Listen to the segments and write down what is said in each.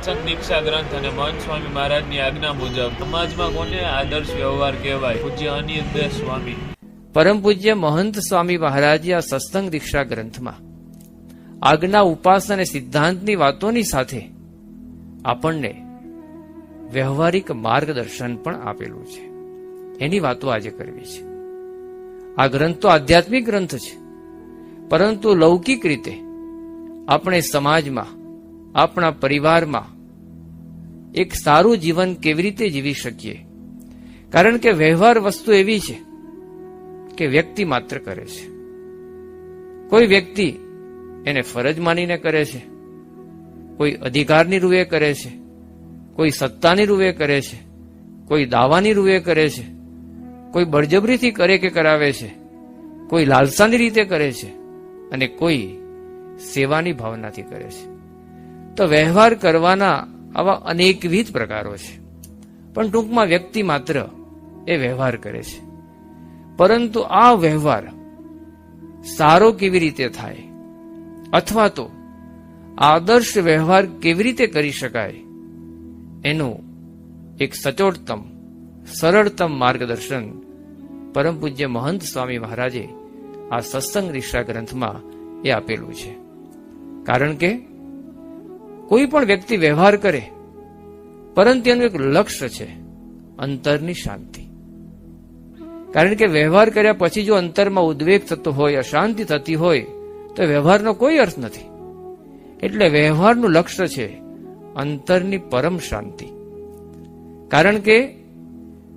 સત્સંગ, દીક્ષા, ગ્રંથ અને મહંત સ્વામી મહારાજની આજ્ઞા મુજબ સમાજમાં કોને આદર્શ વ્યવહાર કહેવાય? પૂજ્ય અનિરુદ્ધ સ્વામી. પરમ પૂજ્ય મહંત સ્વામી મહારાજે આ સત્સંગ, દીક્ષા, ગ્રંથમાં આજ્ઞા, ઉપાસના અને સિદ્ધાંતની વાતોની સાથે આપણને વ્યવહારિક માર્ગદર્શન પણ આપેલું છે. એની વાતો આજે કરવી છે. આ ગ્રંથ તો આધ્યાત્મિક ગ્રંથ છે. પરંતુ લૌકિક રીતે આપણે સમાજમાં, આપણા પરિવારમાં એક સારું જીવન કેવી રીતે જીવી શકીએ? કારણ કે વ્યવહાર વસ્તુ એવી છે કે વ્યક્તિ માત્ર કરે છે. કોઈ વ્યક્તિ એને ફરજ માનીને કરે છે, કોઈ અધિકારની રૂએ કરે છે, કોઈ સત્તાની રૂએ કરે છે, કોઈ દાવાની રૂએ કરે છે, કોઈ બળજબરીથી કરે કે કરાવે છે, કોઈ લાલસાની રીતે કરે છે અને કોઈ સેવાની ભાવનાથી કરે છે. તો વ્યવહાર કરવાના આવા અનેકવિધ પ્રકારો છે. પણ ટૂંકમાં વ્યક્તિ માત્ર એ વ્યવહાર કરે છે. પરંતુ આ વ્યવહાર સારો કેવી રીતે થાય? અથવા તો આદર્શ વ્યવહાર કેવી રીતે કરી શકાય? એનું એક સચોટતમ, સરળતમ માર્ગદર્શન પરમ પૂજ્ય મહંત સ્વામી મહારાજે આ સત્સંગ રિષા ગ્રંથમાં એ આપેલું છે. કારણ કે કોઈ પણ વ્યક્તિ વ્યવહાર કરે, પરંતુ એનું એક લક્ષ્ય છે, અંતરની શાંતિ. કારણ કે વ્યવહાર કર્યા પછી જો અંતરમાં ઉદ્વેગ થતો હોય, અશાંતિ થતી હોય, તો વ્યવહારનો કોઈ અર્થ નથી. એટલે વ્યવહારનું લક્ષ્ય છે અંતરની પરમ શાંતિ. કારણ કે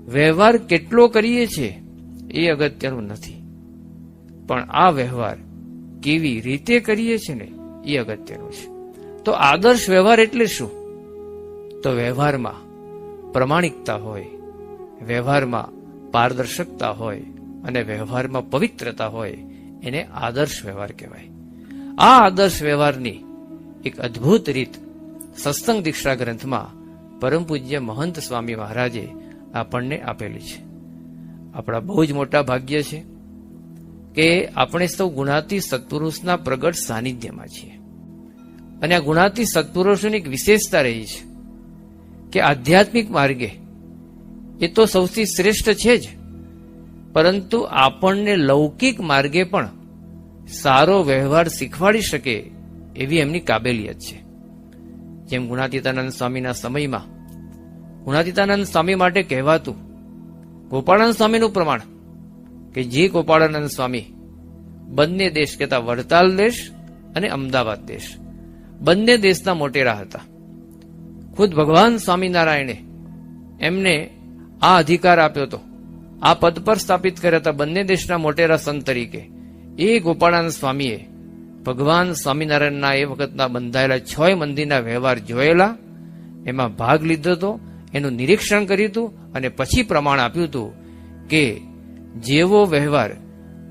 વ્યવહાર કેટલો કરીએ છીએ એ અગત્યનું નથી. પણ આ વ્યવહાર કેવી રીતે કરીએ છીએ ને, એ અગત્યનું છે. તો આદર્શ વ્યવહાર એટલે શું? તો વ્યવહારમાં પ્રમાણિકતા હોય, વ્યવહારમાં પારદર્શકતા હોય અને વ્યવહારમાં પવિત્રતા હોય, એને આદર્શ વ્યવહાર કહેવાય. આ આદર્શ વ્યવહારની એક અદ્ભુત રીત સત્સંગ દીક્ષા ગ્રંથમાં પરમ પૂજ્ય મહંત સ્વામી મહારાજે આપણને આપેલી છે. આપણા બહુ જ મોટા ભાગ્ય છે કે આપણે સૌ ગુણાતી સત્પુરુષના પ્રગટ સાનિધ્યમાં છીએ. અને આ ગુણાતી સત્પુરુષોની એક વિશેષતા રહી છે કે આધ્યાત્મિક માર્ગે એ તો સૌથી શ્રેષ્ઠ છે જ. પરંતુ આપણને લૌકિક માર્ગે પણ સારો વ્યવહાર શીખવાડી શકે એવી એમની કાબેલિયત છે. જેમ ગુણાતીતાનંદ સ્વામીના સમયમાં, ગુણાતીતાનંદ સ્વામી માટે કહેવાતું ગોપાળાનંદ સ્વામીનું પ્રમાણ કે જે ગોપાળાનંદ સ્વામી બંને દેશ કહેતા વડતાલ દેશ અને અમદાવાદ દેશ. બંને દેશના મોટેરા હતા. ખુદ ભગવાન સ્વામિનારાયણે એમને આ અધિકાર આપ્યો હતો. આ પદ પર સ્થાપિત કર્યા હતા બંને દેશના મોટેરા સંત તરીકે. એ ગોપાળાનંદ સ્વામીએ ભગવાન સ્વામિનારાયણના એ વખતના બંધાયેલા છ મંદિરના વ્યવહાર જોયેલા, એમાં ભાગ લીધો હતો, એનું નિરીક્ષણ કર્યું હતું અને પછી પ્રમાણ આપ્યું હતું કે જેવો વ્યવહાર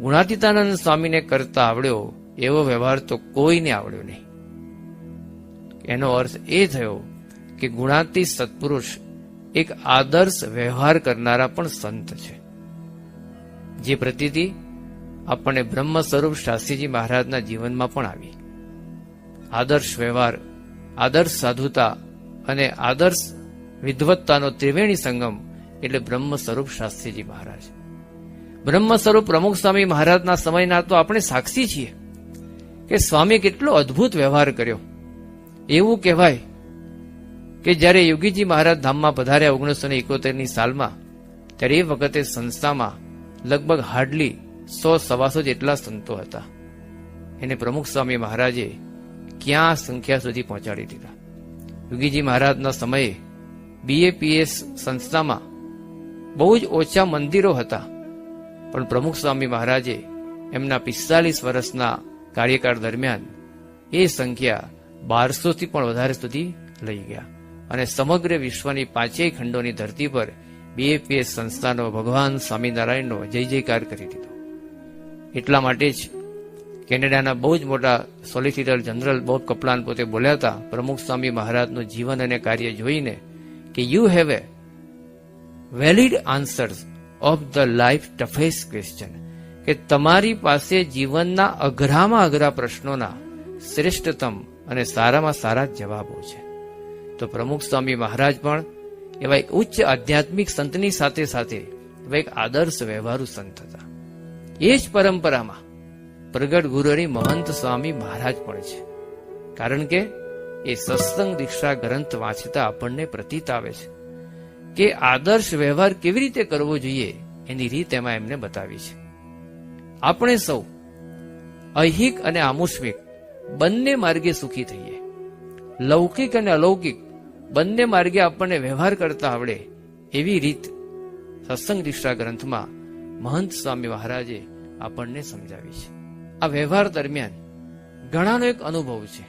ગુણાતીતાનંદ સ્વામીને કરતા આવડ્યો, એવો વ્યવહાર તો કોઈને આવડ્યો નહીં. એનો અર્થ એ થયો કે ગુણાતી સત્પુરુષ એક આદર્શ વ્યવહાર કરનારા પણ સંત છે. જે પ્રતીતિ આપણને બ્રહ્મ સ્વરૂપ શાસ્ત્રીજી મહારાજના જીવનમાં પણ આવી. આદર્શ વ્યવહાર, આદર્શ સાધુતા અને આદર્શ વિદવત્તાનો ત્રિવેણી સંગમ એટલે બ્રહ્મ સ્વરૂપ શાસ્ત્રીજી મહારાજ. બ્રહ્મ સ્વરૂપ પ્રમુખ સ્વામી મહારાજના સમયના તો આપણે સાક્ષી છીએ કે સ્વામી કેટલો અદ્ભુત વ્યવહાર કર્યો. એવું કહેવાય કે જ્યારે યોગીજી મહારાજ ધામમાં પધાર્યા ઓગણીસો ને એકોતેરની સાલમાં, ત્યારે એ વખતે સંસ્થામાં લગભગ હાર્ડલી સો સવાસો જેટલા સંતો હતા. એને પ્રમુખ સ્વામી મહારાજે ક્યાં સંખ્યા સુધી પહોંચાડી દીધા? યોગીજી મહારાજના સમયે બીએપીએસ સંસ્થામાં બહુ જ ઓછા મંદિરો હતા, પણ પ્રમુખ સ્વામી મહારાજે એમના પિસ્તાલીસ વર્ષના કાર્યકાળ દરમિયાન એ સંખ્યા બારસોથી પણ વધારે સુધી લઈ ગયા. અને સમગ્ર વિશ્વની પાંચેય ખંડોની ધરતી પર બીએપીએસ સંસ્થાનો ભગવાન સ્વામિનારાયણનો જય જયકાર કરી દીધો. એટલા માટે જ કેનેડાના બહુ જ મોટા સોલિસિટર જનરલ બોબ કપલાન પોતે બોલ્યા હતા, પ્રમુખ સ્વામી મહારાજનું જીવન અને કાર્ય જોઈને કે you have a valid answers of the life toughest question કે તમારી પાસે જીવનના અઘરામાં અઘરા પ્રશ્નોના શ્રેષ્ઠતમ અને સારામાં સારા જવાબો છે. તો પ્રમુખ સ્વામી મહારાજ પણ એવા એક ઉચ્ચ આધ્યાત્મિક સંતની સાથે સાથે એવા એક આદર્શ વ્યવહારુ સંત હતા. એ જ પરંપરામાં પ્રગટ ગુરુની મહંત સ્વામી મહારાજ પણ છે. કારણ કે એ સત્સંગ દીક્ષા ગ્રંથ વાંચતા આપણને પ્રતીત આવે છે કે આદર્શ વ્યવહાર કેવી રીતે કરવો જોઈએ એની રીત એમાં એમને બતાવી છે. આપણે સૌ અહિક અને આમુષ્મિક બંને માર્ગે સુખી થઈએ. લૌકિક અને અલૌકિક બંને માર્ગે આપણને વ્યવહાર કરતા આવડે એવી રીત સત્સંગ દીક્ષા ગ્રંથમાં મહંત સ્વામી મહારાજે આપણને સમજાવી છે. આ વ્યવહાર દરમિયાન ઘણાનો એક અનુભવ છે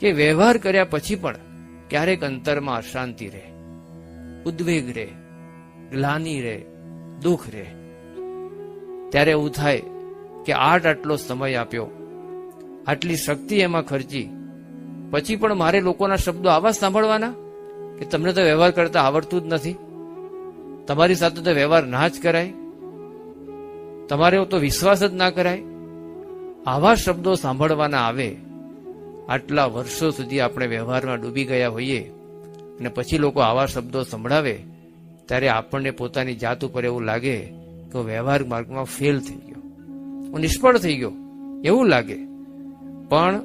કે વ્યવહાર કર્યા પછી પણ ક્યારેક અંતરમાં અશાંતિ રહે, ઉદ્વેગ રહે, ગ્લાની રહે, દુઃખ રહે. ત્યારે એવું થાય કે આટ આટલો સમય આપ્યો આટલી શક્તિ એમાં ખર્ચી. પછી પણ મારે લોકોના શબ્દો આવા સાંભળવાના? કે તમને તો વ્યવહાર કરતા આવડતું જ નથી? તમારી સાથે તો વ્યવહાર ના જ કરાય. તમારે તો વિશ્વાસ જ ના કરાય. આવા શબ્દો સાંભળવાના આવે, આટલા વર્ષો સુધી આપણે વ્યવહારમાં ડૂબી ગયા હોઈએ અને પછી લોકો આવા શબ્દો સંભળાવે, ત્યારે આપણને પોતાની જાત ઉપર એવું લાગે કે વ્યવહાર માર્ગમાં ફેલ થઈ ગયો. હું નિષ્ફળ થઈ ગયો. એવું લાગે. પણ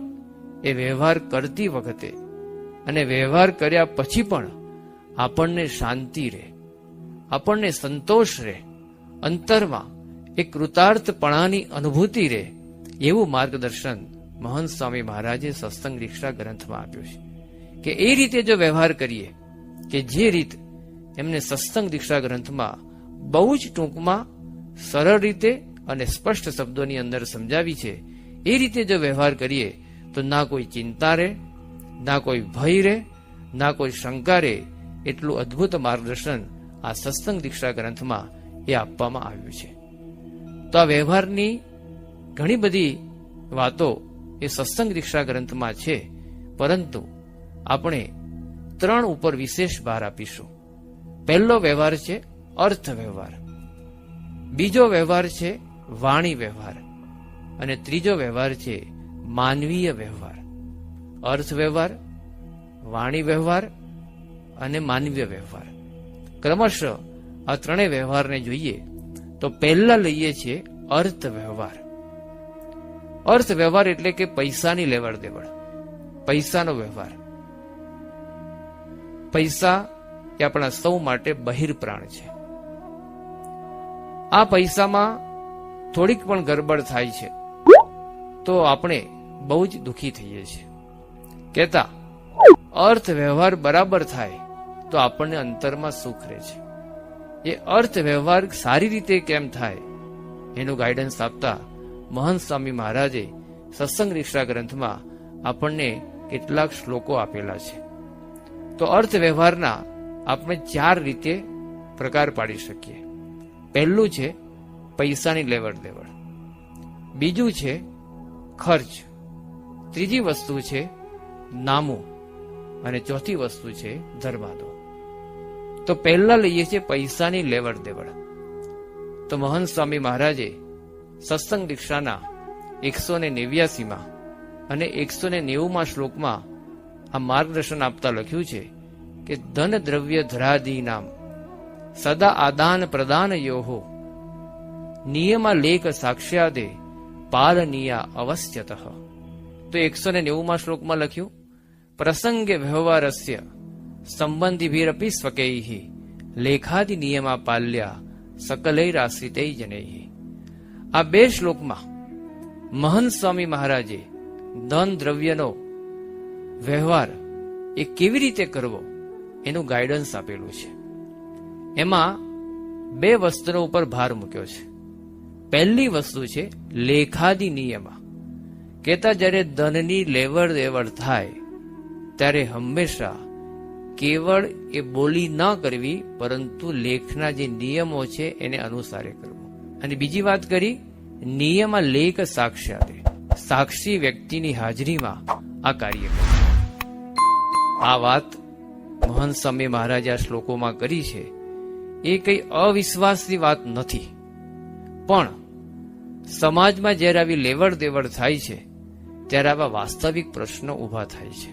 એ વ્યવહાર કરતી વખતે અને વ્યવહાર કર્યા પછી પણ આપણને શાંતિ રહે, આપણને સંતોષ રહે, અંતરમાં એક કૃતાર્થપણાની અનુભૂતિ રહે એવું માર્ગદર્શન મહંત સ્વામી મહારાજે સત્સંગ દીક્ષા ગ્રંથમાં આપ્યું છે કે એ રીતે જો વ્યવહાર કરીએ કે જે રીત એમને સત્સંગ દીક્ષા ગ્રંથમાં બહુ જ ટૂંકમાં સરળ રીતે અને સ્પષ્ટ શબ્દોની અંદર સમજાવી છે એ રીતે જો વ્યવહાર કરીએ, તો ના કોઈ ચિંતા રહે, ના કોઈ ભય રહે, ના કોઈ શંકા રહે, એટલું અદ્ભુત માર્ગદર્શન આ સત્સંગ દીક્ષા ગ્રંથમાં એ આપવામાં આવ્યું છે. તો આ વ્યવહારની ઘણી બધી વાતો એ સત્સંગ દીક્ષા ગ્રંથમાં છે, પરંતુ આપણે ત્રણ ઉપર વિશેષ ભાર આપીશું. પહેલો વ્યવહાર છે અર્થ વ્યવહાર બીજો વ્યવહાર છે વાણી વ્યવહાર. અને ત્રીજો વ્યવહાર છે માનવીય વ્યવહાર. અર્થ વ્યવહાર વાણી વ્યવહાર અને માનવીય વ્યવહાર. ક્રમશઃ આ ત્રણેય વ્યવહારને જોઈએ તો પહેલા લઈએ છીએ અર્થ વ્યવહાર અર્થ વ્યવહાર એટલે કે પૈસાની લેવડ દેવડ પૈસાનો વ્યવહાર. પૈસા એ આપણા સૌ માટે બહિર્પ્રાણ છે. આ પૈસામાં થોડીક પણ ગરબડ થાય છે. તો આપણે બહુ જ દુખી થઈએ છીએ. કહેતા અર્થ વ્યવહાર બરાબર થાય તો આપણને અંતરમાં સુખ રહે છે. એ અર્થ વ્યવહાર સારી રીતે કેમ થાય? એનું ગાઈડન્સ આપતા મહંત સ્વામી મહારાજે સત્સંગ રિક્ષા ગ્રંથમાં આપણને કેટલાક શ્લોકો આપેલા છે. તો અર્થ વ્યવહારના આપણે ચાર રીતે પ્રકાર પાડી શકીએ. પહેલું છે, પૈસાની લેવડ દેવડ બીજું છે ખર્ચ. ત્રીજી વસ્તુ છે નામું અને ચોથી વસ્તુ છે ધર્માદો. તો પહેલા લઈએ છીએ પૈસાની લેવડ દેવડ. તો મહંત સ્વામી મહારાજે સત્સંગ દીક્ષાના એકસો ને નેવ્યાસીમાં અને એકસો ને નેવુંમાં શ્લોકમાં આ માર્ગદર્શન આપતા લખ્યું છે કે ધન દ્રવ્ય ધરાદી નામ. સદા આદાન પ્રદાન યોહો. નિયમા લેખ સાક્ષ્યાદે પાલનીયા અવશ્યત તો એકસો ને નેવુંમાં શ્લોકમાં લખ્યું પ્રસંગે વ્યવહારસ્ય સંબંધીભીરપી સ્વકૈ લેખાદિ નિયમા પાલ્યા સકલૈરાશ્રિતૈ જનૈ આ બે શ્લોકમાં મહંત સ્વામી મહારાજે ધન દ્રવ્યનો વ્યવહાર એ કેવી રીતે કરવો એનું ગાઈડન્સ આપેલું છે એમાં બે વસ્તુનો ઉપર ભાર મૂક્યો છે પહેલી વસ્તુ છે લેખાદી નિયમા. કહેતા જ્યારે ધનની લેવડ દેવડ થાય, ત્યારે હંમેશા કેવળ એ બોલી ન કરવી, પરંતુ લેખના જે નિયમો છે એને અનુસારે કરવું. અને બીજી વાત કરી નિયમ લેખ સાક્ષાતે સાક્ષી વ્યક્તિની હાજરીમાં આ કાર્ય કરવું આ વાત મહંત સ્વામી મહારાજે શ્લોકોમાં કરી છે. એ કઈ અવિશ્વાસની વાત નથી. પણ સમાજમાં જ્યારે આવી લેવડ દેવડ થાય છે, ત્યારે આવા વાસ્તવિક પ્રશ્નો ઊભા થાય છે.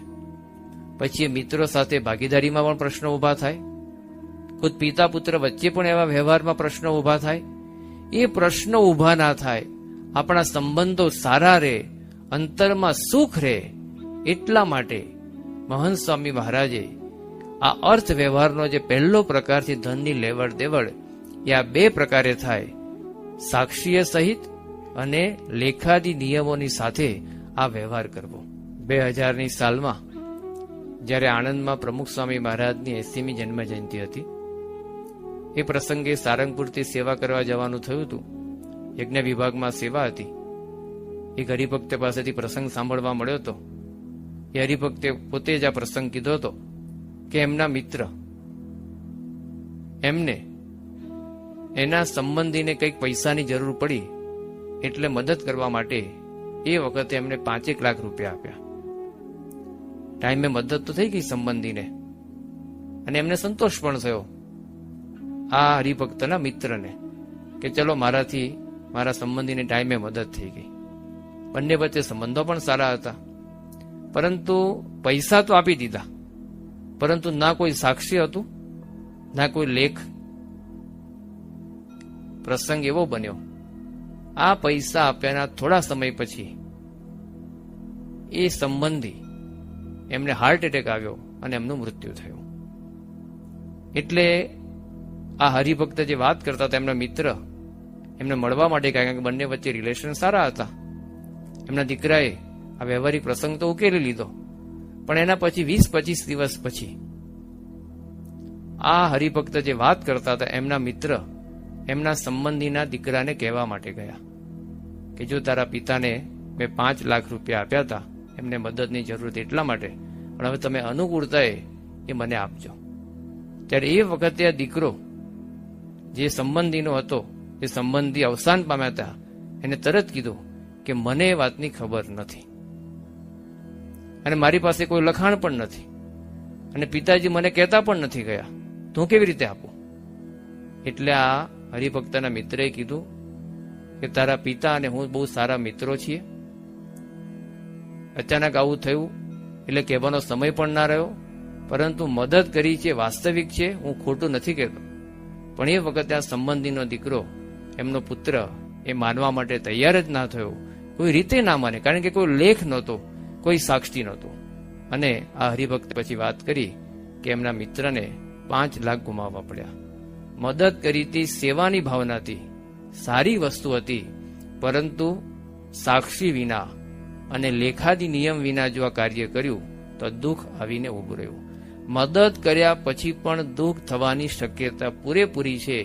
પછી એ મિત્રો સાથે ભાગીદારીમાં પણ પ્રશ્નો ઊભા થાય. ખુદ પિતા પુત્ર વચ્ચે પણ એવા વ્યવહારમાં પ્રશ્નો ઊભા થાય. એ પ્રશ્નો ઊભા ના થાય, આપણા સંબંધો સારા રહે, અંતરમાં સુખ રહે, એટલા માટે મહંત સ્વામી મહારાજે આ અર્થ વ્યવહારનો જે પહેલો પ્રકારથી ધનની લેવડ દેવડ, એ આ બે પ્રકારે થાય. સાક્ષીય સહિત અને લેખાદી નિયમોની સાથે આ વ્યવહાર કરવો. બે હજારની સાલમાં, જ્યારે આણંદમાં પ્રમુખ સ્વામી મહારાજની એસીમી જન્મ જયંતિ હતી, એ પ્રસંગે સારંગપુરથી સેવા કરવા જવાનું થયું હતું. યજ્ઞ વિભાગમાં સેવા હતી. એક હરિભક્ત પાસેથી પ્રસંગ સાંભળવા મળ્યો હતો. એ હરિભક્તે પોતે જ આ પ્રસંગ કીધો હતો કે એમના મિત્ર, એમને એના સંબંધીને કંઈક પૈસાની જરૂર પડી એટલે મદદ કરવા માટે એ વખતે એમને પાંચેક લાખ રૂપિયા આપ્યા. ટાઈમે મદદ તો થઈ ગઈ સંબંધીને. અને એમને સંતોષ પણ થયો. આ હરિભક્તના મિત્રને કે ચલો મારાથી, મારા સંબંધીને ટાઈમે મદદ થઈ ગઈ. બંને વચ્ચે સંબંધો પણ સારા હતા. પરંતુ પૈસા તો આપી દીધા. પરંતુ ના કોઈ સાક્ષી હતું, ના કોઈ લેખ. પ્રસંગ એવો બન્યો. આ પૈસા આપ્યાના થોડા સમય પછી એ સંબંધી એમને હાર્ટ એટેક આવ્યો અને એમનું મૃત્યુ થયું. એટલે આ હરિભક્ત જે વાત કરતા હતા, એમના મિત્ર, એમને મળવા માટે કારણ કે બંને વચ્ચે રિલેશન સારા હતા. એમના દીકરાએ આ વ્યવહારિક પ્રસંગ તો ઉકેલી લીધો. પણ એના પછી વીસ પચીસ દિવસ પછી આ હરિભક્ત જે વાત કરતા હતા, એમના મિત્ર એમના સંબંધીના દીકરાને કહેવા માટે ગયા કે જો તારા પિતાને મેં પાંચ લાખ રૂપિયા આપ્યા હતા, એમને મદદની જરૂર હતી એટલા માટે, પણ હવે તમે અનુકૂળતાએ એ મને આપજો. ત્યારે એ વખતે આ દીકરો જે સંબંધીનો હતો એ સંબંધી અવસાન પામ્યા હતા, એને તરત કીધું કે મને એ વાતની ખબર નથી. અને મારી પાસે કોઈ લખાણ પણ નથી. અને પિતાજી મને કહેતા પણ નથી ગયા. તો કેવી રીતે આપું? એટલે આ હરિભક્તના મિત્રએ કીધું કે તારા પિતા અને હું બહુ સારા મિત્રો છીએ. અચાનક આવું થયું, એટલે કહેવાનો સમય પણ ના રહ્યો, પરંતુ મદદ કરી છે, વાસ્તવિક છે, હું ખોટું નથી કહેતો. પણ એ વખતે આ સંબંધીનો દીકરો, એમનો પુત્ર, એ માનવા માટે તૈયાર જ ના થયો. કોઈ રીતે ના માને, કારણ કે કોઈ લેખ નહોતો, કોઈ સાક્ષી નહોતો. અને આ હરિભક્ત પછી વાત કરી કે એમના મિત્રને પાંચ લાખ ગુમાવવા પડ્યા. મદદ કરી હતી, સેવાની ભાવનાથી સારી વસ્તુ હતી, પરંતુ સાક્ષી વિના અને લેખાદી નિયમ વિના જો આ કાર્ય કર્યું, તો દુઃખ આવીને ઉભું રહ્યું. મદદ કર્યા પછી પણ દુઃખ થવાની શક્યતા પૂરેપૂરી છે,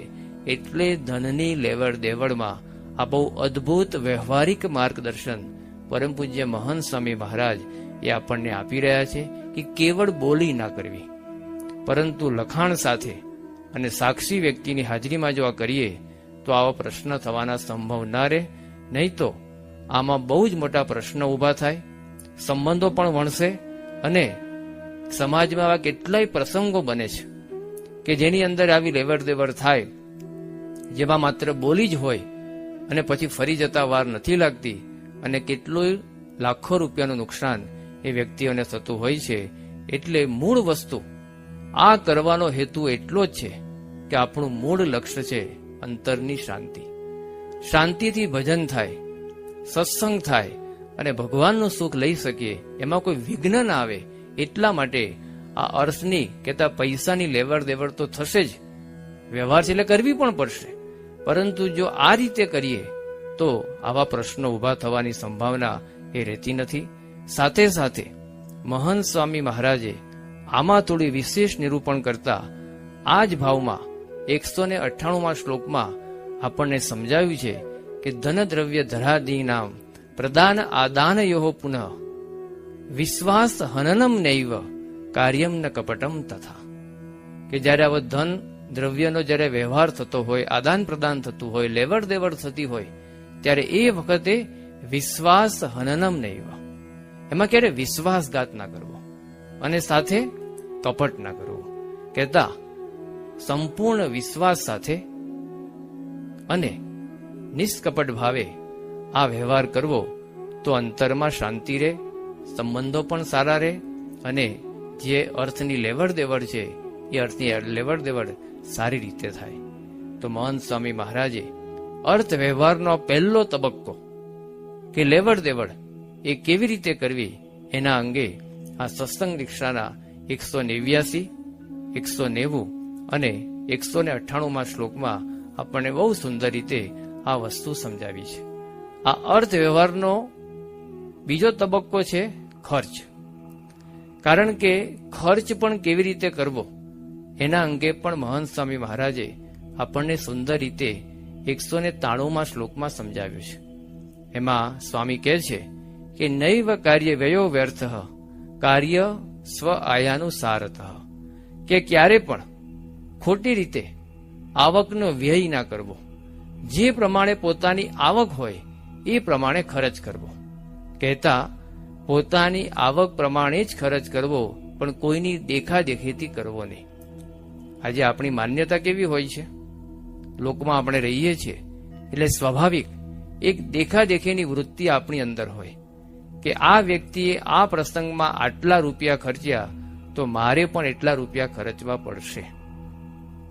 એટલે ધનની લેવડ દેવડમાં આ બહુ અદ્ભુત વ્યવહારિક માર્ગદર્શન પરમ પૂજ્ય મહંત સ્વામી મહારાજ એ આપણને આપી રહ્યા છે કે કેવળ બોલી ના કરવી. પરંતુ લખાણ સાથે અને સાક્ષી વ્યક્તિની હાજરીમાં જો આ કરીએ, તો આવા પ્રશ્ન થવાના સંભવ ના રહે. નહીં તો આમાં બહુ જ મોટા પ્રશ્નો ઊભા થાય, સંબંધો પણ વણશે અને સમાજમાં આવા કેટલાય પ્રસંગો બને છે કે જેની અંદર આવી લેવડ દેવડ થાય, જેમાં માત્ર બોલી જ હોય અને પછી ફરી જતા વાર નથી લાગતી અને કેટલું લાખો રૂપિયાનું નુકસાન એ વ્યક્તિઓને થતું હોય છે. એટલે મૂળ વસ્તુ, આ કરવાનો હેતુ એટલો જ છે કે આપણું મૂળ લક્ષ્ય છે અંતરની શાંતિ. શાંતિથી ભજન થાય, સત્સંગ થાય અને ભગવાનનું સુખ લઈ શકીએ, એમાં કોઈ વિઘ્ન ના આવે, એટલા માટે આ અર્થની કેતા પૈસાની લેવડ દેવડ તો થશે જ. વ્યવહાર છે એટલે કરવી પણ પડશે. પરંતુ જો આ રીતે કરીએ, તો આવા પ્રશ્નો ઊભા થવાની સંભાવના એ રહેતી નથી. સાથે સાથે મહંત સ્વામી મહારાજે આમાં થોડી વિશેષ નિરૂપણ કરતા આ જ ભાવમાં એકસો ને અઠ્ઠાણુંમાં શ્લોકમાં આપણને સમજાવ્યું છે કે ધન દ્રવ્ય ધરાદી નામ પ્રદાન આદાન યો પુનઃ. વિશ્વાસ હનનમ નૈવ કાર્યમ ન કપટમ તથા. કે જ્યારે આવો ધન દ્રવ્યનો જ્યારે વ્યવહાર થતો હોય, આદાન પ્રદાન થતું હોય, લેવડ દેવડ થતી હોય, ત્યારે એ વખતે વિશ્વાસ હનનમ નૈવ. એમાં ક્યારે વિશ્વાસઘાત ના કરવો? અને સાથે કપટ ના કરવો? કહેતા સંપૂર્ણ વિશ્વાસ સાથે અને નિષ્કપટ ભાવે આ વ્યવહાર કરવો, તો અંતરમાં શાંતિ રહે, સંબંધો પણ સારા રહે અને જે અર્થની લેવડ દેવડ છે, એ અર્થની લેવડ દેવડ સારી રીતે થાય. તો મહંત સ્વામી મહારાજે અર્થ વ્યવહારનો પહેલો તબક્કો કે લેવડ દેવડ એ કેવી રીતે કરવી, એના અંગે આ સત્સંગ દીક્ષાના એકસો નેવ્યાસી, એકસો નેવું અને એકસો ને અઠ્ઠાણુંમાં શ્લોકમાં આપણને બહુ સુંદર રીતે આ વસ્તુ સમજાવી છે. આ અર્થ વ્યવહારનો બીજો તબક્કો છે ખર્ચ. કારણ કે ખર્ચ પણ કેવી રીતે કરવો, એના અંગે પણ મહંત સ્વામી મહારાજે આપણને સુંદર રીતે એકસો ને તાણુંમાં શ્લોકમાં સમજાવ્યું છે. એમાં સ્વામી કહે છે કે નૈવ કાર્ય વ્યયો વ્યર્થ, કાર્ય સ્વ આયાનું સારથ. કે ક્યારે પણ ખોટી રીતે આવકનો વ્યય ના કરવો. જે પ્રમાણે પોતાની આવક હોય, એ પ્રમાણે ખર્ચ કરવો. કહેતા, પોતાની આવક પ્રમાણે જ ખર્ચ કરવો, પણ કોઈની દેખાદેખીથી કરવો નહીં. આજે આપણી માન્યતા કેવી હોય છે? લોકમાં આપણે રહીએ છીએ, એટલે સ્વાભાવિક એક દેખાદેખીની વૃત્તિ આપણી અંદર હોય કે આ વ્યક્તિએ આ પ્રસંગમાં આટલા રૂપિયા ખર્ચ્યા, તો મારે પણ એટલા રૂપિયા ખર્ચવા પડશે.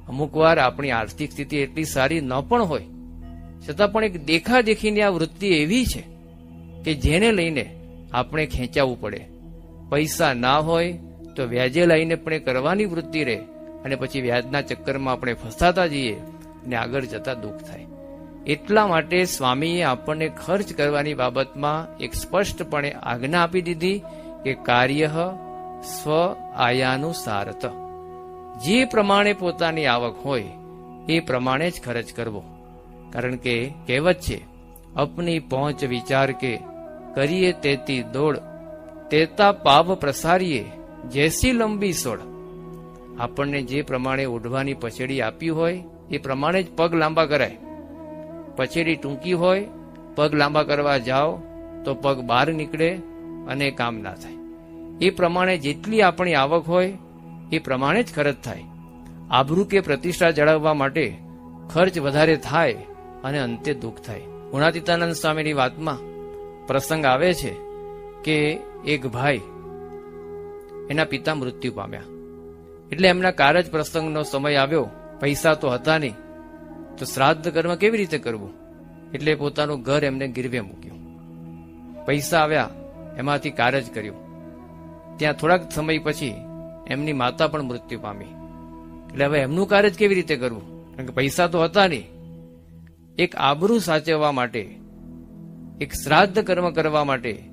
અમુક વાર આપણી આર્થિક સ્થિતિ એટલી સારી ન પણ હોય, છતાં પણ એક દેખાદેખીની આ વૃત્તિ એવી છે કે જેને લઈને આપણે ખેંચાવવું પડે. પૈસા ના હોય તો વ્યાજે લઈને પણ એ કરવાની વૃત્તિ રહે અને પછી વ્યાજના ચક્કરમાં આપણે ફસાતા જઈએ અને આગળ જતા દુઃખ થાય. એટલા માટે સ્વામીએ આપણને ખર્ચ કરવાની બાબતમાં એક સ્પષ્ટપણે આજ્ઞા આપી દીધી કે કાર્ય સ્વ આયાનુસારત. જે પ્રમાણે પોતાની આવક હોય, એ પ્રમાણે જ ખર્ચ કરવો. કારણ કે કહેવત છે, અપની પહોંચ વિચાર કે કરીએ તેતી દોડ, તેતા પાવ પ્રસારીએ જેસી લંબી સોડ. આપણને જે પ્રમાણે ઓઢવાની પછેડી આપી હોય, એ પ્રમાણે જ પગ લાંબા કરાય. પછેડી ટૂંકી હોય, પગ લાંબા કરવા જાઓ, તો પગ બહાર નીકળે અને કામ ના થાય. એ પ્રમાણે જેટલી આપણી આવક હોય એ પ્રમાણે જ ખર્ચ થાય. આબરૂ કે પ્રતિષ્ઠા જાળવવા માટે ખર્ચ વધારે થાય અને અંતે દુઃખ થાય. ગુણાતીતાનંદ સ્વામીની વાતમાં પ્રસંગ આવે છે કે એક ભાઈ એના પિતા મૃત્યુ પામ્યા. એટલે એમના કારજ પ્રસંગનો સમય આવ્યો. પૈસા તો હતા નહીં. તો શ્રાદ્ધ કર્મ કેવી રીતે કરવું? એટલે પોતાનું ઘર એમને ગીરવે મૂક્યું. પૈસા આવ્યા, એમાંથી કારજ કર્યું. ત્યાં થોડાક સમય પછી એમની માતા પણ મૃત્યુ પામી. એટલે હવે એમનું કાર્ય કેવી રીતે કરવું? કારણ કે પૈસા તો હતા નહીં. એક આબરૂ સાચવવા માટે, એક શ્રાદ્ધ કર્મ કરવા માટે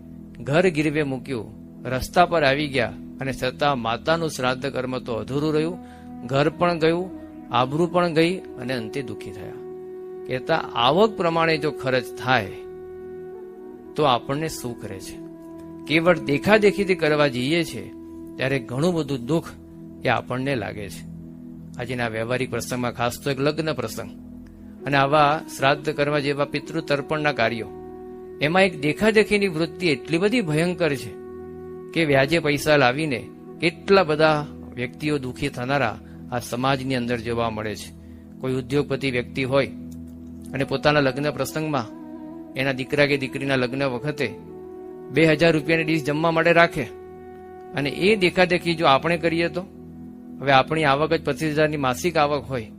ઘર ગીરવે મૂક્યું, રસ્તા પર આવી ગયા અને છતાં માતાનું શ્રાદ્ધ કર્મ તો અધૂરું રહ્યું, ઘર પણ ગયું, આબરૂ પણ ગઈ અને અંતે દુઃખી થયા. કહેતા આવક પ્રમાણે જો ખર્ચ થાય, તો આપણને શું કરે છે. કેવળ દેખાદેખીથી કરવા જઈએ છે ત્યારે ઘણું બધું દુઃખ એ આપણને લાગે છે. આજના વ્યવહારિક પ્રસંગમાં ખાસ તો એક લગ્ન પ્રસંગ. અને આવા શ્રાદ્ધ કરવા જેવા પિતૃ તર્પણના કાર્યો. એમાં એક દેખાદેખીની વૃત્તિ એટલી બધી ભયંકર છે કે વ્યાજે પૈસા લાવીને કેટલા બધા વ્યક્તિઓ દુઃખી થનારા આ સમાજની અંદર જોવા મળે છે. કોઈ ઉદ્યોગપતિ વ્યક્તિ હોય અને પોતાના લગ્ન પ્રસંગમાં એના દીકરા કે દીકરીના લગ્ન વખતે બે હજાર રૂપિયાની ડીશ જમવા માટે રાખે. અને એ દેખાદેખી જો આપણે કરીએ તો? હવે આપણી આવક જ પચીસ હજારની માસિક આવક હોય.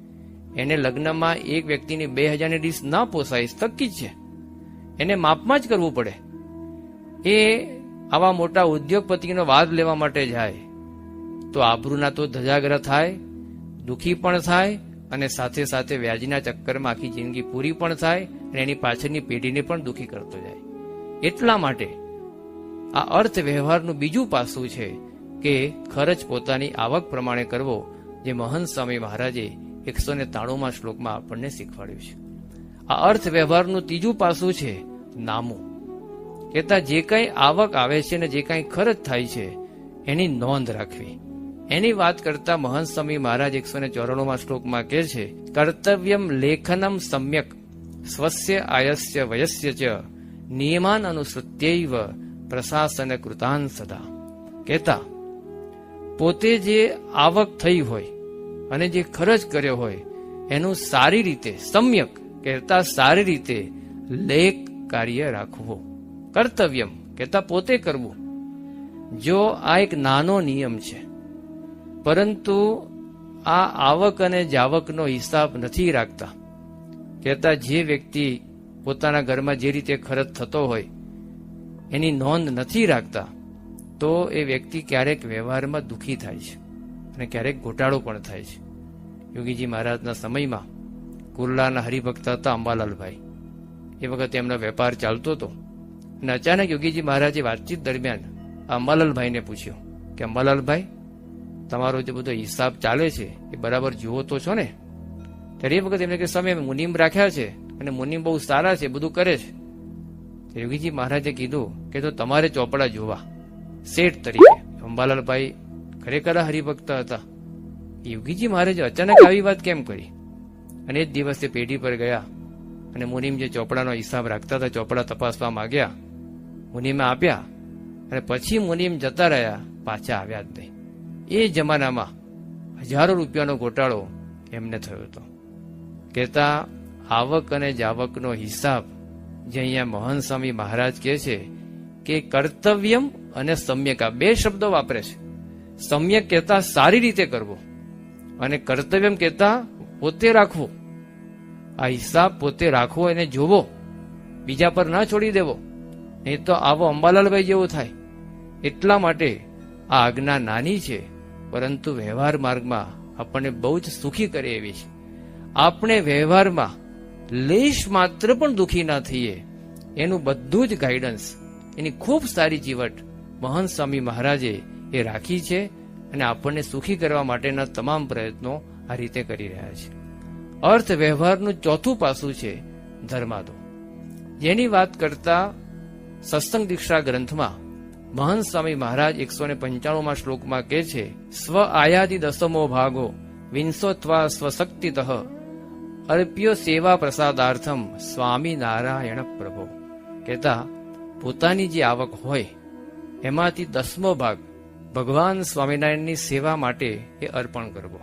એને લગ્નમાં એક વ્યક્તિની બે હજારની ડીશ ના પોસાય તકી છે. એને માપમાં જ કરવું પડે. એ આવા મોટા ઉદ્યોગપતિનો વાદ લેવા માટે જાય. તો આબરૂના તો ધજાગ્રહ થાય, દુઃખી પણ થાય, અને સાથે સાથે વ્યાજના ચક્કરમાં આખી જિંદગી પૂરી પણ થાય, અને એની પાછળની પેઢીને પણ દુઃખી કરતો જાય. એટલા માટે આ અર્થ વ્યવહારનું બીજું પાસું છે કે ખર્ચ પોતાની આવક પ્રમાણે કરવો, જે મહંત સ્વામી મહારાજે એકસો ને તાણુંમાં શ્લોકમાં આપણને શીખવાડ્યું છે. આ અર્થ વ્યવહારનું ત્રીજું પાસું છે નામું. કહેતા જે કંઈ આવક આવે છે ને જે કંઈ ખર્ચ થાય છે, એની નોંધ રાખવી. એની વાત કરતા મહંત સ્વામી મહારાજ એકસો ને ચોરાણુંમાં શ્લોકમાં કહે છે, કર્તવ્યમ લેખનમ સમ્યક, સ્વસ્ય આયસ્ય વયસ્ય ચ, નિયમાન અનુસૃત્યૈવ પ્રશાસન કૃતાન સદા. કહેતા, પોતે જે આવક થઈ હોય અને જે ખર્ચ કર્યો હોય, એનું સારી રીતે, સમ્યક કહેતા સારી રીતે લેખ કાર્ય રાખવો. કર્તવ્યમ કહેતા પોતે કરવું. જો આ એક નાનો નિયમ છે, પરંતુ આ આવક અને જાવકનો હિસાબ નથી રાખતા. કહેતા, જે વ્યક્તિ પોતાના ઘરમાં જે રીતે ખર્ચ થતો હોય એની નોંધ નથી રાખતા, તો એ વ્યક્તિ ક્યારેક વ્યવહારમાં દુઃખી થાય છે અને ક્યારેક ઘોટાળો પણ થાય છે. યોગીજી મહારાજના સમયમાં કુર્લાના હરિભક્ત હતા અંબાલાલભાઈ. એ વખતે એમનો વેપાર ચાલતો હતો અને અચાનક યોગીજી મહારાજે વાતચીત દરમિયાન અંબાલાલભાઈને પૂછ્યું કે, અંબાલાલભાઈ, તમારો જે બધો હિસાબ ચાલે છે એ બરાબર જુઓ તો છો ને? ત્યારે એ વખતે એમને કે, સમય મુનિમ રાખ્યા છે અને મુનિમ બહુ સારા છે, બધું કરે છે. યોગીજી મહારાજે કીધું કે તો તમારે ચોપડા જોવા. શેઠ તરીકે. અંબાલાલભાઈ ખરેખર હરિભક્ત હતા. યોગીજી મહારાજે અચાનક આવી વાત કેમ કરી? અને એ જ દિવસે પેઢી પર ગયા અને મુનિમ જે ચોપડાનો હિસાબ રાખતા હતા, ચોપડા તપાસવા માંગ્યા, મુનિમે આપ્યા અને પછી મુનિમ જતા રહ્યા, પાછા આવ્યા જ નહીં. એ જમાનામાં હજારો રૂપિયાનો ગોટાળો એમને થયો હતો. કહેતા આવક અને જાવકનો હિસાબ જે અહીંયા મોહન સ્વામી મહારાજ કહે છે કે કર્તવ્યમ અને સમ્યક આ બે શબ્દો વાપરે છે. સમ્યક કહેતા સારી રીતે કરવો અને કર્તવ્યમ કહેતા પોતે રાખવો. આ હિસાબ પોતે રાખવો એને જોવો. બીજા પર ના છોડી દેવો. નહીં તો આવો અંબાલાલભાઈ જેવો થાય. એટલા માટે આ આજ્ઞા નાની છે, પરંતુ વ્યવહાર માર્ગમાં આપણને બહુ જ સુખી કરે એવી છે. આપણે વ્યવહારમાં લેશ માત્ર પણ દુખી ના થઈએ. એનું બધું જ ગાઈડન્સ એની ખૂબ સારી ચીવટ મહંત સ્વામી મહારાજે એ રાખી છે અને આપણને સુખી કરવા માટેના તમામ પ્રયત્નો આ રીતે કરી રહ્યા છે. અર્થ વ્યવહારનું ચોથું પાસું છે ધર્માદો. જેની વાત કરતા સત્સંગ દીક્ષા ગ્રંથમાં મહંત સ્વામી મહારાજ એકસો ને પંચાણુંમાં શ્લોકમાં કહે છે, સ્વ આયાદી દસમો ભાગો વિંશોત્વા સ્વશક્તિતઃ અર્પ્યો સેવા પ્રસાદાર્થમ સ્વામી નારાયણ પ્રભો. કહેતા, પોતાની જે આવક હોય, એમાંથી દસમો ભાગ ભગવાન સ્વામિનારાયણની સેવા માટે એ અર્પણ કરવો.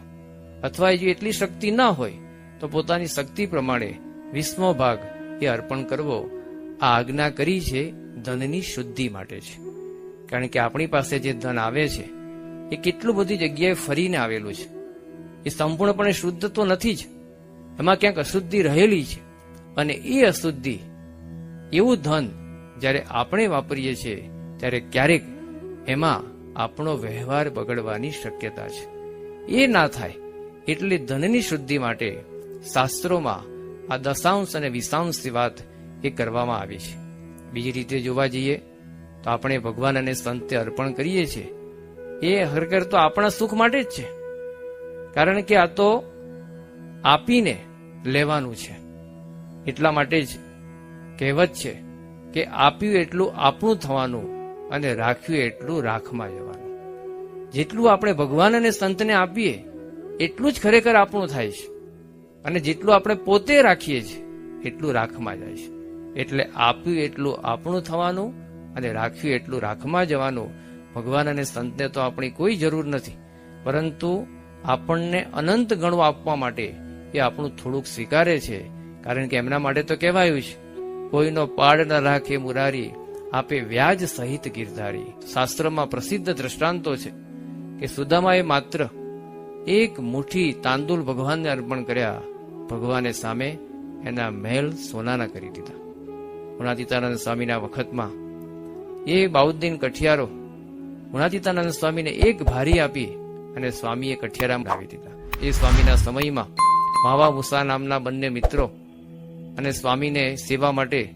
અથવા જો એટલી શક્તિ ના હોય, તો પોતાની શક્તિ પ્રમાણે વીસમો ભાગ એ અર્પણ કરવો. આ આજ્ઞા કરી છે ધનની શુદ્ધિ માટે છે. કારણ કે આપણી પાસે જે ધન આવે છે, એ કેટલું બધી જગ્યાએ ફરીને આવેલું છે. એ સંપૂર્ણપણે શુદ્ધ તો નથી જ એમાં ક્યાંક અશુદ્ધિ રહેલી છે. અને એ અશુદ્ધિ, એવું ધન જ્યારે આપણે વાપરીએ છીએ, ત્યારે ક્યારેક એમાં આપણો વ્યવહાર બગડવાની શક્યતા છે. એ ના થાય એટલે ધનની શુદ્ધિ માટે શાસ્ત્રોમાં આ દશાંશ અને વિષાંશની વાત એ કરવામાં આવી છે. બીજી રીતે જોવા જઈએ, તો આપણે ભગવાન અને સંતે અર્પણ કરીએ છીએ. એ હરકર તો આપણા સુખ માટે જ છે. કારણ કે આ તો આપીને લેવાનું છે. એટલા માટે જ કહેવત છે કે આપ્યું એટલું આપણું થવાનું અને રાખ્યું એટલું રાખમાં જવાનું જેટલું આપણે ભગવાન અને સંતને આપીએ, એટલું જ ખરેખર આપણું થાય છે. અને જેટલું આપણે પોતે રાખીએ છીએ, એટલું રાખમાં જાય છે. એટલે આપ્યું એટલું આપણું થવાનું અને રાખ્યું એટલું રાખમાં જવાનું, ભગવાન અને સંતને તો આપણી કોઈ જરૂર નથી. પરંતુ આપણને અનંત ગણું આપવા માટે એ આપણું થોડુંક સ્વીકારે છે, કારણ કે એમના માટે તો કહેવાયું છે, કોઈનો પાડ ન રાખે મુરારી, આપે વ્યાજ સહિત ગીરધારી. શાસ્ત્રમાં પ્રસિદ્ધ દ્રષ્ટાંતો છે કે સુદામાએ માત્ર એક મુઠ્ઠી તાંદુલ ભગવાનને અર્પણ કર્યા, ભગવાને સામે એના મહેલ સોનાના કરી દીધા. ગુણાતીતાનંદ સ્વામીના વખતમાં એ બાઉદ્દીન કઠિયારો ગુણાતીતાનંદ સ્વામીને એક ભારી આપી અને સ્વામીએ કઠિયારામ લાવી દીધા. એ સ્વામીના સમયમાં માવા મુસા નામના બંને મિત્રો અને સ્વામીને સેવા માટે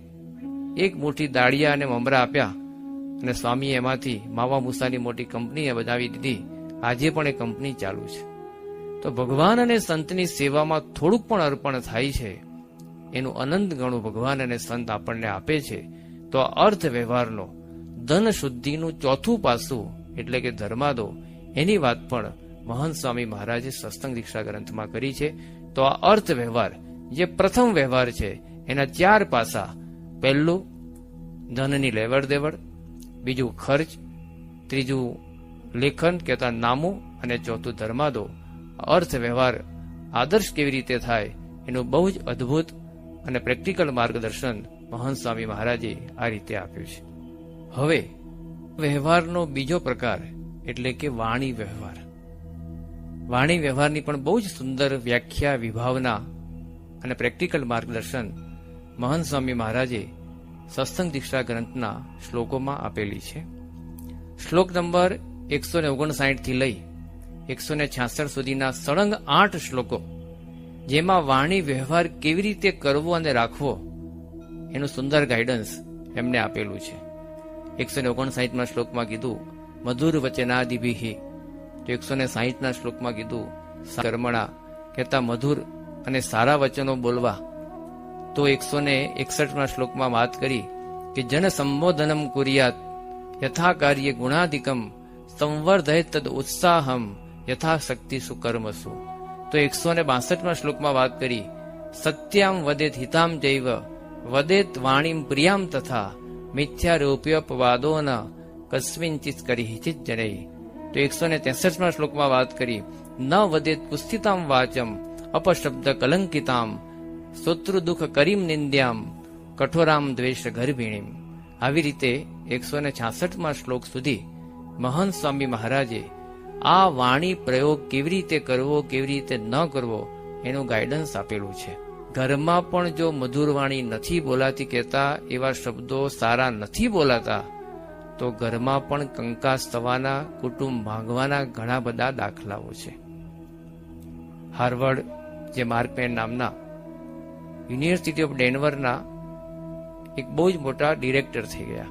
એક મોટી દાળિયા અને મમરા આપ્યા અને સ્વામીએ એમાંથી માવા મુસાની મોટી કંપનીએ બનાવી દીધી. આજે પણ એ કંપની ચાલુ છે. તો ભગવાન અને સંતની સેવામાં થોડુંક પણ અર્પણ થાય છે, એનું અનંત ગણું ભગવાન અને સંત આપણને આપે છે. તો આ અર્થ વ્યવહારનો ધન શુદ્ધિનું ચોથું પાસું એટલે કે ધર્માદો, એની વાત પણ મહંત સ્વામી મહારાજે સત્સંગ દીક્ષા ગ્રંથમાં કરી છે. તો આ અર્થ વ્યવહાર, જે પ્રથમ વ્યવહાર છે, એના ચાર પાસા. પહેલું, ધનની લેવડ દેવડ. બીજું, ખર્ચ. ત્રીજું, લેખન કહેતા નામું. અને ચોથું, ધર્માદો. અર્થ વ્યવહાર આદર્શ કેવી રીતે થાય, એનું બહુ જ અદ્ભુત અને પ્રેક્ટિકલ માર્ગદર્શન મહંત સ્વામી મહારાજે આ રીતે આપ્યું છે. હવે, વ્યવહારનો બીજો પ્રકાર, એટલે કે વાણી વ્યવહાર. વાણી વ્યવહારની પણ બહુ જ સુંદર વ્યાખ્યા, વિભાવના અને પ્રેક્ટિકલ માર્ગદર્શન મહંત સ્વામી મહારાજે સત્સંગ દીક્ષા ગ્રંથના શ્લોકોમાં આપેલી છે. શ્લોક નંબર એકસો ને ઓગણસાઠથી લઈ એકસો ને છાસઠ સુધીના સળંગ આઠ શ્લોકો, જેમાં વાણી વ્યવહાર કેવી રીતે કરવો અને રાખવો એનું સુંદર ગાઈડન્સ એમને આપેલું છે. એકસો ને ઓગણસાઠમાં શ્લોકમાં કીધું, મધુર વચનાદિભિહી તો એકસો ને સાહીઠના શ્લોકમાં કીધું કર્મણા કહેતા મધુર અને સારા વચનો બોલવા. તો એકસો ને એકસઠમાં શ્લોકમાં વાત કરી કે, જન સંબોધનમ કુર્યાત યથા કાર્ય ગુણાધિકમ સંવર્ધય તદ ઉત્સાહમ યથાશક્તિ સુકર્મસુ. તો એકસો ને બાસઠમાં શ્લોકમાં વાત કરી, સત્યામ વદેત હિતામ જૈવ, વદેત વાણીમ પ્રિયામ તથા મિથ્યારોપ્યપવાદો ન કસ્મિંચિત કરી હિચિત જનૈ. તો એકસો ને તેસઠમાં શ્લોકમાં વાત કરી. ન વદેત પુસ્તિતામ વાચમ, અપશબ્દ કલંકિતામ, શત્રુ દુઃખ કરીમ નિંદ્યામ, કઠોરામ દ્વેષ ગર્ભિણીમ. આવી રીતે એકસો ને છાસઠમાં શ્લોક સુધી મહંત સ્વામી મહારાજે આ વાણી પ્રયોગ કેવી રીતે કરવો, કેવી રીતે ન કરવો, એનું ગાઈડન્સ આપેલું છે. ઘરમાં પણ જો મધુર વાણી નથી બોલાતી કહેતા, એવા શબ્દો સારા નથી બોલાતા તો ઘરમાં પણ કંકાસ થવાના, કુટુંબ ભાંગવાના ઘણા બધા દાખલાઓ છે. હાર્વર્ડ, જે માર્કમેન નામના યુનિવર્સિટી ઓફ ડેનવરના એક બહુ જ મોટા ડિરેક્ટર થઈ ગયા,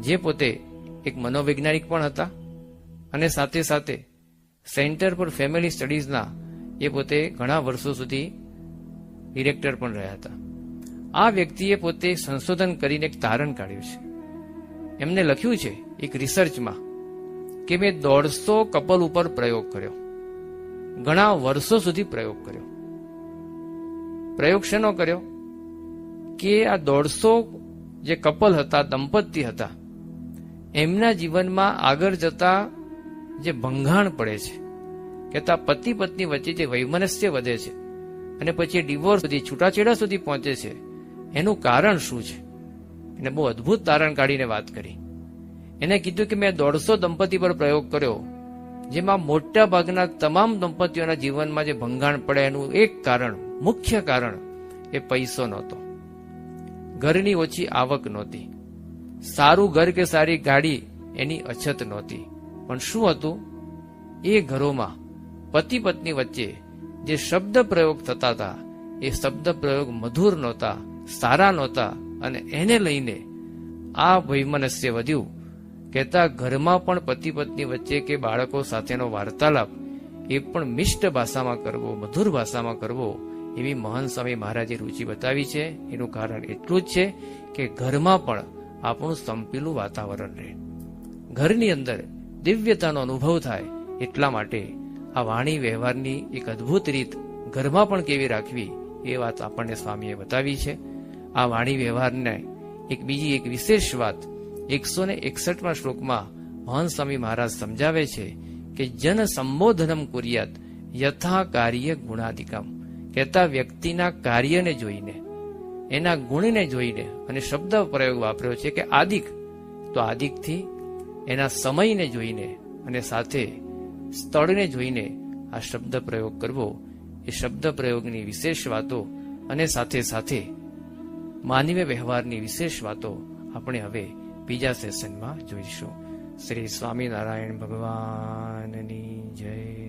જે પોતે એક મનોવૈજ્ઞાનિક પણ હતા અને સાથે સાથે સેન્ટર ફોર ફેમિલી સ્ટડીઝના એ પોતે ઘણા વર્ષો સુધી ડિરેક્ટર પણ રહ્યા હતા. આ વ્યક્તિએ પોતે સંશોધન કરીને એક તારણ કાઢ્યું છે. એમને લખ્યું છે, એક રિસર્ચમાં કે મેં દોઢસો કપલ ઉપર પ્રયોગ કર્યો. ઘણા વર્ષો સુધી પ્રયોગ કર્યો. પ્રયોગ શેનો કર્યો? કે આ દોઢસો જે કપલ હતા, દંપતી હતા, એમના જીવનમાં આગળ જતા જે ભંગાણ પડે છે કહેતા પતિ પત્ની વચ્ચે જે વૈમનસ્ય વધે છે, અને પછી ડિવોર્સ સુધી, છૂટાછેડા સુધી પહોંચે છે, એનું કારણ શું છે? એને બહુ અદ્ભુત તારણ કાઢીને વાત કરી. એને કીધું કે મેં દોઢસો દંપતી પર પ્રયોગ કર્યો, જેમાં મોટા ભાગના તમામ દંપતીઓના જીવનમાં જે ભંગાણ પડે એનું એક કારણ, મુખ્ય કારણ, એ પૈસો નહોતો. ઘરની ઓછી આવક નહોતી. સારું ઘર કે સારી ગાડી એની અછત નહોતી. પણ શું હતું? એ ઘરોમાં પતિ પત્ની વચ્ચે જે શબ્દ પ્રયોગ થતા હતા, એ શબ્દ પ્રયોગ મધુર નહોતા, સારા નહોતા અને એને લઈને આ વૈમનસ્ય વધ્યું. કહેતા ઘરમાં પણ પતિ પત્ની વચ્ચે કે બાળકો સાથેનો વાર્તાલાપ એ પણ મિષ્ટ ભાષામાં કરવો, મધુર ભાષામાં કરવો એવી મહાન સ્વામી મહારાજે રુચિ બતાવી છે. એનું કારણ એટલું જ છે કે ઘરમાં પણ આપણું સંપીલું વાતાવરણ રહે. ઘરની અંદર દિવ્યતાનો અનુભવ થાય એટલા માટે આ વાણી વ્યવહારની એક અદ્ભુત રીત ઘરમાં પણ કેવી રાખવી એ વાત આપણને સ્વામીએ બતાવી છે. આ વાણી વ્યવહારને એક બીજી એક વિશેષ વાત એકસો ને એકસઠમાં શ્લોકમાં મહંત સ્વામી મહારાજ સમજાવે છે કે જન સંબોધનમ કુર્યાત યથા કાર્ય ગુણાધિકમ. કહેતા વ્યક્તિના કાર્યને જોઈને, એના ગુણને જોઈને અને શબ્દ પ્રયોગ વાપર્યો છે કે આદિક. તો આદિકથી એના સમયને જોઈને અને સાથે સ્થળને જોઈને આ શબ્દ પ્રયોગ કરવો એ શબ્દ પ્રયોગની વિશેષ વાતો અને સાથે સાથે માનવીય વ્યવહારની વિશેષ વાતો આપણે હવે બીજા સેશનમાં જોઈશું. શ્રી સ્વામિનારાયણ ભગવાનની જય.